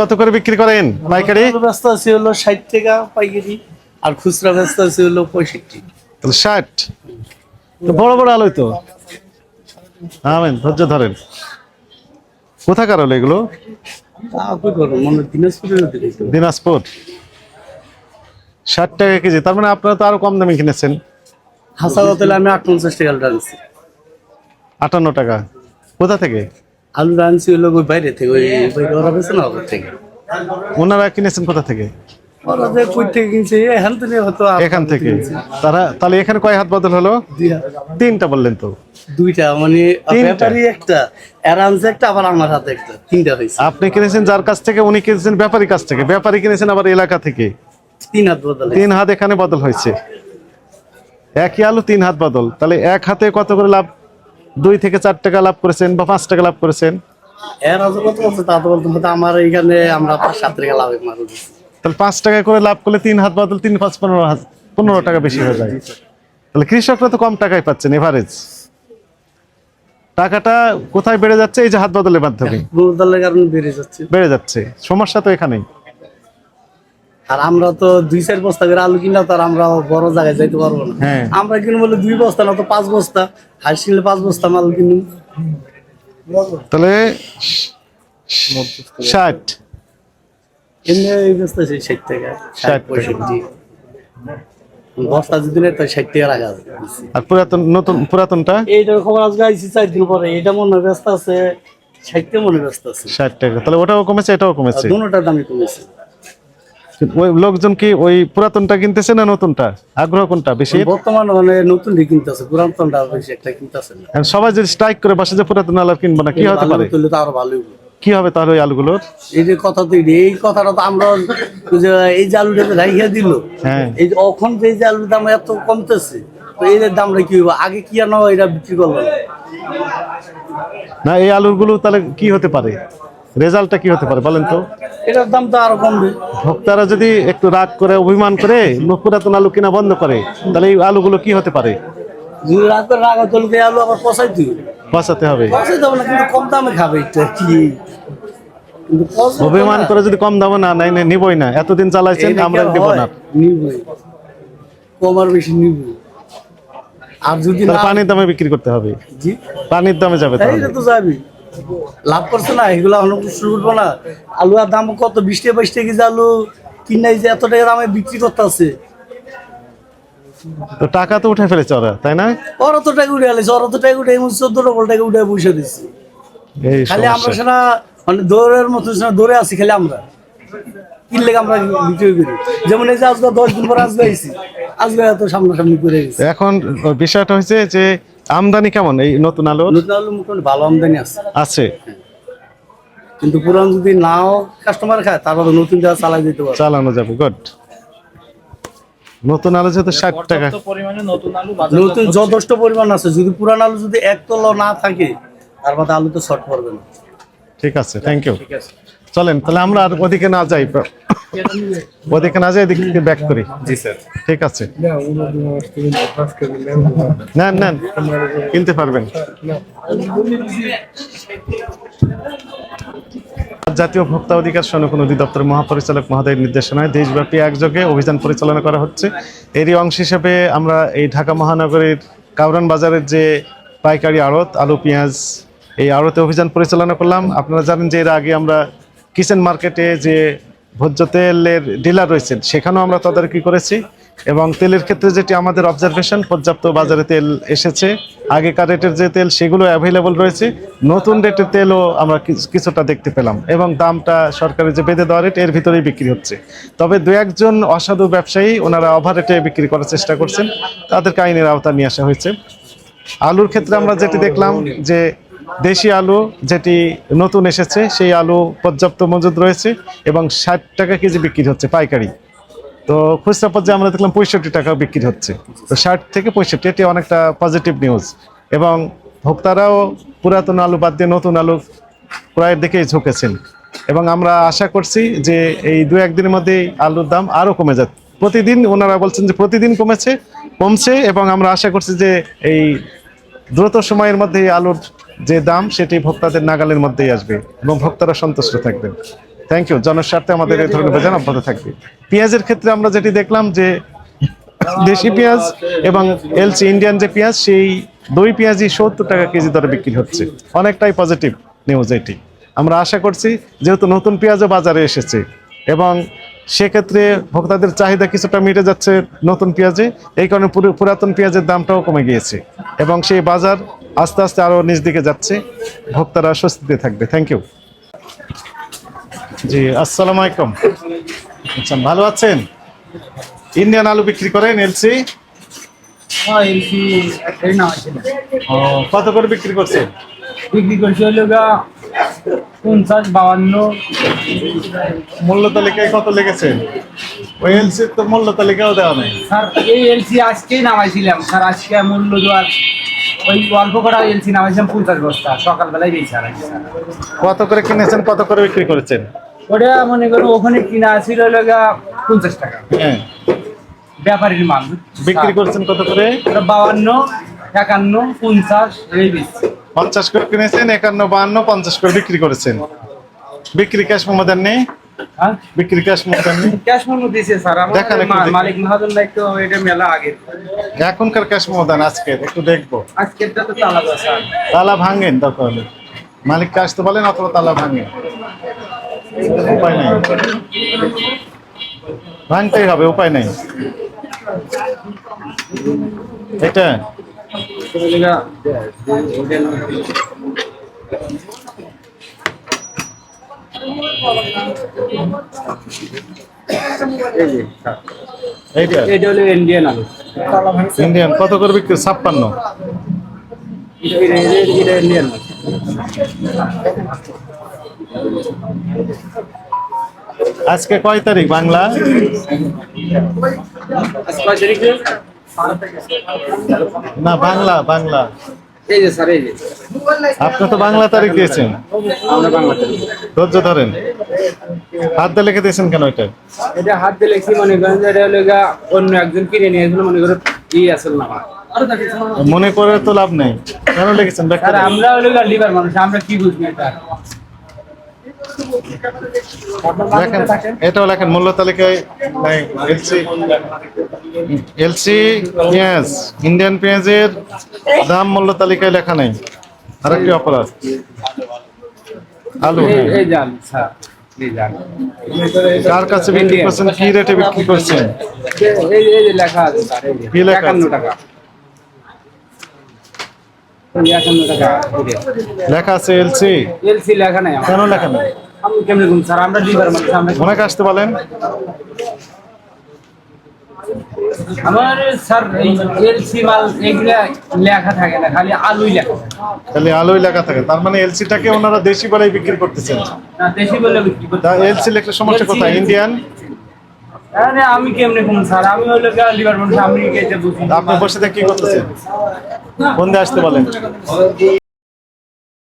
কত করে বিক্রি করেন পাইকারি? ব্যস্ত আছে হলো ষাট টাকা পাইকারি আর খুচরা ব্যস্ত আছে হলো পঁয়ষট্টি। তাহলে ষাট। তো বড় বড় আলোই তো? আমেন ধৈর্য ধরেন। কোথাকার হলো এগুলো। দিনাজপুর। ষাট টাকা কেজি তার মানে আপনারা তো আরও কম দামে কিনেছেন। হাসা হলে আমি আট পঞ্চাশ টাকা আনছি। আটান্ন টাকা। কোথা থেকে? আলু আনছি হলো ওই বাইরে থেকে ওই বাইরে ওরা বেছে না ওদের থেকে। ওনারা কিনেছেন কোথা থেকে? ওরা যে কই থেকে কিনছে এখান থেকে হয়তো আর- এখান থেকে। তারা তাহলে এখানে কয় হাত বদল হলো? তিনটা বললেন তো। দুইটা মানে তিনটা? একটা আবার আমার হাতে একটা তিনটা হয়েছে। আপনি কিনেছেন যার কাছ থেকে উনি কিনেছেন ব্যাপারী কাছ থেকে। ব্যাপারী কিনেছেন আবার এলাকা থেকে। তিন হাত বদলে তিন হাত এখানে বদল হয়েছে। একই আলু তিন হাত বদল। তাহলে এক হাতে কত করে লাভ? দুই থেকে চার টাকা লাভ করেছেন বা পাঁচ টাকা লাভ করেছেন। এর আজ কত বলছে? তা তো বলতে আমার এইখানে আমরা পাঁচ সাত টাকা লাভে মারু তাহলে পাঁচ টাকা করে লাভ করলে তিন হাত বদল তিন পাঁচ পনেরো টাকা বেশি হয়ে যায়। তাহলে কৃষকরা তো কম টাকায় পাচ্ছেন এভারেজ টাকাটা কোথায় বেড়ে যাচ্ছে? এই যে হাত বদলের মাধ্যমে। বদলের কারণে বেড়ে যাচ্ছে। বেড়ে যাচ্ছে সমস্যা তো এখানেই। আর আমরা তো দুই চার বস্তা করে আলু কিনলে তো আমরা বড় জায়গায় যাইতে পারব না। হ্যাঁ। আমরা কিনবো বলে দুই বস্তা না তো পাঁচ বস্তা। হাঁস কিনলে পাঁচ বস্তা মাল কিনুন তাহলে ষাট। এমনি এই বস্তা আছে ষাট টাকা। ষাট ষাট পঁয়ষট্টি। বস্তা যদি নেই তো ষাট টাকা রাখা আর পুরাতন নতুন পুরাতনটা? এইটার খবর আজকে আইসি চার দিন পরে। এটা মনে ব্যস্ত আছে। ষাট টাকা মনে ব্যস্ত আছে। ষাট টাকা। তাহলে ওটাও কমেছে এটাও কমেছে। দুটার দামই কমেছে। ওই লোকজন কি ওই পুরাতনটা কিনতেছে না নতুনটা? আগ্রহ কোনটা বেশি? বর্তমান মানে নতুন দিয়ে কিনতেছে পুরাতনটা বেশি একটা কিনতেছে না। সবাই যদি স্ট্রাইক করে বসে যে পুরাতন আলু কিনবো না কি হতে পারে? তুললে তো আরও ভালো হইবো। কি হবে তাহলে ওই আলুগুলোর? এই যে কথা তো এই- কথাটা তো আমরা এই যে আলুটা রাইখা দিল। হ্যাঁ। এই যে এখন যে এই যে আলুর দাম এত কমতেছে তো এই দামটা কি হইব? আগে কি আর না এটা বিক্রি করল না। না এই আলুগুলো তাহলে কি হতে পারে? রেজাল্টটা কি হতে পারে বলেন তো। এটার দাম তো আরও কমবে। ভোক্তারা যদি একটু রাগ করে অভিমান করে পুরাতন আলু কিনা বন্ধ করে তাহলে এই আলুগুলো কি হতে পারে? যদি রাগ করে রাগা চলবে আলু আবার পচাইতে হবে? হবে। পচাইতে হবে না কিন্তু কম দামে খাবে এটা কি? অভিমান। করে যদি কম দামে না নাই নিবই না। এতদিন চালাইছেন আমরা হয়? না। নিবই। কম আর বেশি নিবই। আর যদি না পানির দামে বিক্রি করতে হবে। জি। পানির দামে যাবে তাহলে। তো যাবি। লাভ করছে না এগুলো আমরা শুরু করব না। আলু আর দাম কত বিশ টাকা বাইশ টাকা কেজি আলু কিনাই যে এত টাকা দামে বিক্রি করতে আছে তো টাকা তো উঠে ফেলেছে ওরা তাই না? ওরা তো টাকা উঠে আলেছে ওরা তো টাকা উঠে এমন চোদ্দ ডবল টাকা উঠে বসে দিচ্ছে খালি আমরা সেটা মানে দৌড়ের মতো দৌড়ে আছি খালি আমরা। কিনলে আমরা বিক্রি করি? যেমন এই যে আজকে দশ দিন পর আজকে আইছি আজকে এত সামনাসামনি করে এখন বিষয়টা হচ্ছে যে আমদানি কেমন? এই নতুন আলু নতুন আলু মোটামুটি ভালো আমদানি আছে। আছে? কিন্তু পুরান যদি নাও কাস্টমার খায় তারপর নতুন যা চালাই দিতে পারে চালানো যাবে গুড নতুন আলু যেহেতু ষাট টাকা। নতুন যথেষ্ট পরিমাণ আছে। যদি পুরান আলু যদি এক তলা না থাকে তার মধ্যে আলু তো শর্ট পড়বে না। ঠিক আছে থ্যাংক ইউ চলেন তাহলে আমরা আর ওদিকে না যাই। ওদিকে না যাই এদিকে ব্যাক করি। জি স্যার। ঠিক আছে। নেন নেন কিনতে পারবেন। জাতীয় ভোক্তা অধিকার সনক অধিদপ্তর মহাপরিচালক মহোদয়ের নির্দেশনায় দেশব্যাপী একযোগে অভিযান পরিচালনা করা হচ্ছে। এরই অংশ হিসেবে আমরা এই ঢাকা মহানগরীর কাউরান বাজারের যে পাইকারি আড়ত আলু পেঁয়াজ এই আড়তে অভিযান পরিচালনা করলাম। আপনারা জানেন যে এর আগে আমরা কিচেন মার্কেটে যে ভোজ্য তেলের ডিলার রয়েছেন, সেখানেও আমরা তদারকি করেছি এবং তেলের ক্ষেত্রে যেটি আমাদের অবজারভেশন পর্যাপ্ত বাজারে তেল এসেছে, আগেকার রেটের যে তেল সেগুলো অ্যাভেলেবল রয়েছে, নতুন রেটের তেলও আমরা কিছু- কিছুটা দেখতে পেলাম এবং দামটা সরকারের যে বেঁধে দেওয়া রেট এর ভিতরেই বিক্রি হচ্ছে। তবে দু একজন অসাধু ব্যবসায়ী, ওনারা ওভার রেটে বিক্রি করার চেষ্টা করছেন, তাদেরকে আইনের আওতা নিয়ে আসা হয়েছে। আলুর ক্ষেত্রে আমরা যেটি দেখলাম যে দেশি আলু যেটি নতুন এসেছে, সেই আলু পর্যাপ্ত মজুদ রয়েছে এবং ষাট টাকা কেজি বিক্রি হচ্ছে পাইকারি। তো খুচরা পর্যায়ে আমরা দেখলাম পঁয়ষট্টি টাকা বিক্রি হচ্ছে। তো ষাট থেকে পঁয়ষট্টি, এটি অনেকটা পজিটিভ নিউজ এবং ভোক্তারাও পুরাতন আলু বাদ দিয়ে নতুন আলু ক্রয়ের দিকেই ঝুঁকেছেন। এবং আমরা আশা করছি যে এই দু একদিনের মধ্যেই আলুর দাম আরও কমে যাবে প্রতিদিন ওনারা বলছেন যে প্রতিদিন কমেছে, কমছে এবং আমরা আশা করছি যে এই দ্রুত সময়ের মধ্যে এই আলুর যে দাম, সেটি ভোক্তাদের নাগালের মধ্যেই আসবে এবং ভোক্তারা সন্তুষ্ট থাকবেন থ্যাংক ইউ জনস্বার্থে আমাদের এই ধরনের অভিযান অব্যাহত থাকবে। পেঁয়াজের ক্ষেত্রে আমরা যেটি দেখলাম যে দেশি পেঁয়াজ এবং এলসি ইন্ডিয়ান যে পেঁয়াজ, সেই দুই পেঁয়াজই সত্তর টাকা কেজি দরে বিক্রি হচ্ছে। অনেকটাই পজিটিভ নিউজ এটি। আমরা আশা করছি যেহেতু নতুন পেঁয়াজও বাজারে এসেছে এবং সেক্ষেত্রে ভোক্তাদের চাহিদা কিছুটা মিটে যাচ্ছে নতুন পেঁয়াজে। এই কারণে পুরাতন পেঁয়াজের দামটাও কমে গিয়েছে। এবং সেই বাজার আস্তে আস্তে আরও নিচ দিকে যাচ্ছে। ভোক্তারা স্বস্তিতে থাকবে। থ্যাংক ইউ জি আসসালামু আলাইকুম। আচ্ছা ভালো আছেন? ইন্ডিয়ান আলু বিক্রি করেন এলসি? কত করে বিক্রি করছেন? বিক্রি করছে হলো পঞ্চাশ বাউান্ন মূল্য তালিকায় কত লেগেছে? ওই এলসির তো মূল্য তালিকাও দেওয়া নেই। স্যার এই এলসি আজকেই নামাইছিলাম। স্যার আজকে মূল্য দেওয়ার ওই অল্প করা এলসি নামাইছিলাম পঞ্চাশ বস্তা। সকালবেলায় বেশি আর কত করে কিনেছেন কত করে বিক্রি করেছেন? ওটা মনে করো ওখানে কিনা ছিল পঞ্চাশ টাকা। হ্যাঁ। ব্যাপারীর মাল বিক্রি করছেন কত করে? বাউান্ন একান্ন পঞ্চাশ এই বেশি। পঞ্চাশ করে কিনেছেন একান্ন বাহান্ন পঞ্চাশ করে বিক্রি করেছেন। বিক্রি ক্যাশ মোহাম্মদান নেই। হ্যাঁ? বিক্রি ক্যাশ মোহাম্মদান নেই। ক্যাশ মেমো দিয়েছে স্যার দেখান একটু মা- দেখি। মালিক মহাজন একটু এটা মেলা আগে। এখনকার ক্যাশ আজকের একটু দেখব। আজকেরটা তো আলাদা স্যার। তালা ভাঙেন তখন মালিককে আসতে বলেন অথবা তালা ভাঙেন। উপায় নাই। ভাঙতেই হবে উপায় নাই। এটা ইন্ডিয়ান কত করে বিক্রি? ছাপ্পান্ন। ইন্ডিয়ান আজকে কয় তারিখ বাংলা? কয় তারিখে? না বাংলা বাংলা। এই যে স্যার এই যে। আপনি তো বাংলা তারিখ দিয়েছেন। আমরা বাংলাতে ধৈর্য ধরেন। হাত দিয়ে লিখে দিয়েছেন কেন এটা? এটা হাত দিয়ে লেখছি মনে করেন যে এটা হলো গা অন্য একজন কিনে নিয়ে আসলে মনে করো ই আসল না। মনে করে তো লাভ নেই। কেন লিখেছেন? দিন। আমরা হলো লিভার মানুষ আমরা কি বুঝব এটা? দেখেন এটাও লেখেন মূল্য তালিকায় নাই এলসি এলসি পেঁয়াজ ইন্ডিয়ান পেঁয়াজের দাম মূল্য তালিকায় লেখা নেই। আরেকটি অপরাধ। আলু। কার কাছে বিক্রি করছেন? কি রেটে বিক্রি করছেন? এই এই যে লেখা কি টাকা। লেখা আছে এলসি এলসি লেখা নাই কেন লেখা নেই? আমি কেমনে ঘুম স্যার আমরা লিভার মানুষ আমরা মনে আসতে বলেন? আমার স্যার এলসি মাল এগুলা লেখা থাকে না খালি আলুই লেখা। তাহলে আলুই লেখা থাকে। তার মানে এলসিটাকে ওনারা দেশি বলেই বিক্রি করতেছেন। না দেশি বলে বিক্রি করতে এলসি লেখলে সমস্যা কোথায়? ইন্ডিয়ান আরে আমি কেমনে ঘুম স্যার আমি হলো গা লিভার মানুষ আমি বুঝি আপনি বসে থেকে কি করতেছেন। দিয়ে আসতে বলেন?